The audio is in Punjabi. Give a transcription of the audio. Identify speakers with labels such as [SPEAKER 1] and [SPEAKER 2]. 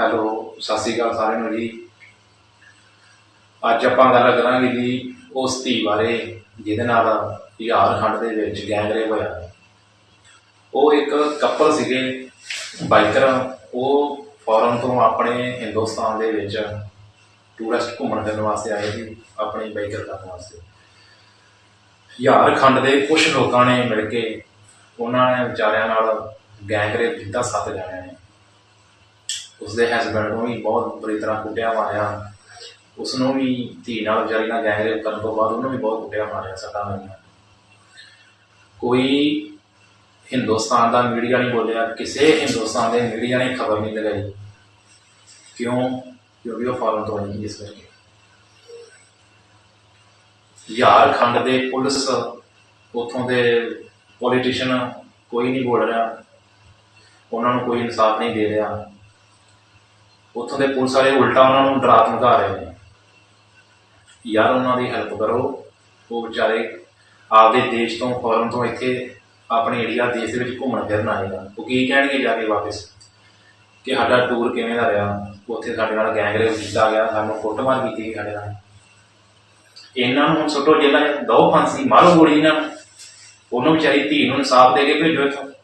[SPEAKER 1] ਹੈਲੋ, ਸਤਿ ਸ਼੍ਰੀ ਅਕਾਲ ਸਾਰਿਆਂ ਨੂੰ ਜੀ। ਅੱਜ ਆਪਾਂ ਗੱਲ ਕਰਾਂਗੇ ਜੀ ਉਸ ਧੀ ਬਾਰੇ, ਜਿਹਦੇ ਨਾਲ ਝਾਰਖੰਡ ਦੇ ਵਿੱਚ ਗੈਂਗਰੇਪ ਹੋਇਆ। ਉਹ ਇੱਕ ਕਪਲ ਸੀਗੇ, ਬਾਈਕਰ। ਉਹ ਫੋਰਨ ਤੋਂ ਆਪਣੇ ਹਿੰਦੁਸਤਾਨ ਦੇ ਵਿੱਚ ਟੂਰਿਸਟ ਘੁੰਮਣ ਫਿਰਨ ਵਾਸਤੇ ਆਏ ਸੀ, ਆਪਣੀ ਬਾਈਕਰ ਕਰਨ ਵਾਸਤੇ। ਝਾਰਖੰਡ ਦੇ ਕੁਝ ਲੋਕਾਂ ਨੇ ਮਿਲ ਕੇ ਉਹਨਾਂ ਨੇ ਵਿਚਾਰਿਆਂ ਨਾਲ ਗੈਂਗਰੇਪ ਕੀਤਾ, ਸੱਤ ਜਾਣਿਆਂ ਨੇ। ਉਸਦੇ ਹਸਬੰਡ ਨੂੰ ਵੀ ਬਹੁਤ ਬੁਰੀ ਤਰ੍ਹਾਂ ਕੁੱਟਿਆ ਮਾਰਿਆ। ਉਸ ਨੂੰ ਵੀ ਧੀ ਨਾਲ ਵਿਚਾਰੀ ਨਾਲ ਗੈਂਗਰੇਪ ਕਰਨ ਤੋਂ ਬਾਅਦ ਉਹਨੂੰ ਵੀ ਬਹੁਤ ਕੁੱਟਿਆ ਮਾਰਿਆ ਸੱਟਾਂ ਲੱਗੀਆਂ। ਕੋਈ ਹਿੰਦੁਸਤਾਨ ਦਾ ਮੀਡੀਆ ਨਹੀਂ ਬੋਲਿਆ, ਕਿਸੇ ਹਿੰਦੁਸਤਾਨ ਦੇ ਮੀਡੀਆ ਨੇ ਖਬਰ ਨਹੀਂ ਲਗਾਈ। ਕਿਉਂ? ਕਿਉਂਕਿ ਉਹ ਫਾਰਨ ਤੋਂ ਆਈ ਇਸ ਕਰਕੇ। ਝਾਰਖੰਡ ਦੇ ਪੁਲਿਸ ਉਥੋਂ ਦੇ ਪੋਲੀਟੀਸ਼ੀਅਨ ਕੋਈ ਨਹੀਂ ਬੋਲ ਰਿਹਾ। ਉਹਨਾਂ ਨੂੰ ਕੋਈ ਇਨਸਾਫ ਨਹੀਂ ਦੇ ਰਿਹਾ। ਉੱਥੋਂ ਦੇ ਪੁਲਿਸ ਵਾਲੇ ਉਲਟਾ ਉਹਨਾਂ ਨੂੰ ਡਰਾ ਧਮਕਾ ਰਹੇ ਨੇ। ਯਾਰ ਉਹਨਾਂ ਦੀ ਹੈਲਪ ਕਰੋ। ਉਹ ਵਿਚਾਰੇ ਆਪਦੇ ਦੇਸ਼ ਤੋਂ ਫੋਰਨ ਤੋਂ ਇੱਥੇ ਆਪਣੇ ਇੰਡੀਆ ਦੇਸ਼ ਦੇ ਵਿੱਚ ਘੁੰਮਣ ਫਿਰਨ ਆਏਗਾ ਉਹ ਕੀ ਕਹਿਣਗੇ ਜਾ ਕੇ ਵਾਪਸ? ਕਿ ਸਾਡਾ ਟੂਰ ਕਿਵੇਂ ਦਾ ਰਿਹਾ? ਉੱਥੇ ਸਾਡੇ ਨਾਲ ਗੈਂਗਰੇਪ ਕੀਤਾ ਗਿਆ। ਸਾਨੂੰ ਕੁੱਟਮਾਰ ਕੀਤੀ ਗਈ ਸਾਡੇ ਨਾਲ। ਇਹਨਾਂ ਨੂੰ ਹੁਣ ਸੁੱਟੋ ਜੇਲ੍ਹਾਂ ਦੋ ਫਾਂਸੀ, ਮਾਰੋ ਗੋਲੀ ਇਹਨਾਂ ਨੂੰ। ਉਹਨੂੰ ਵਿਚਾਰੀ ਧੀ ਨੂੰ ਇਨਸਾਫ ਦੇ ਕੇ ਭੇਜੋ ਇੱਥੋਂ।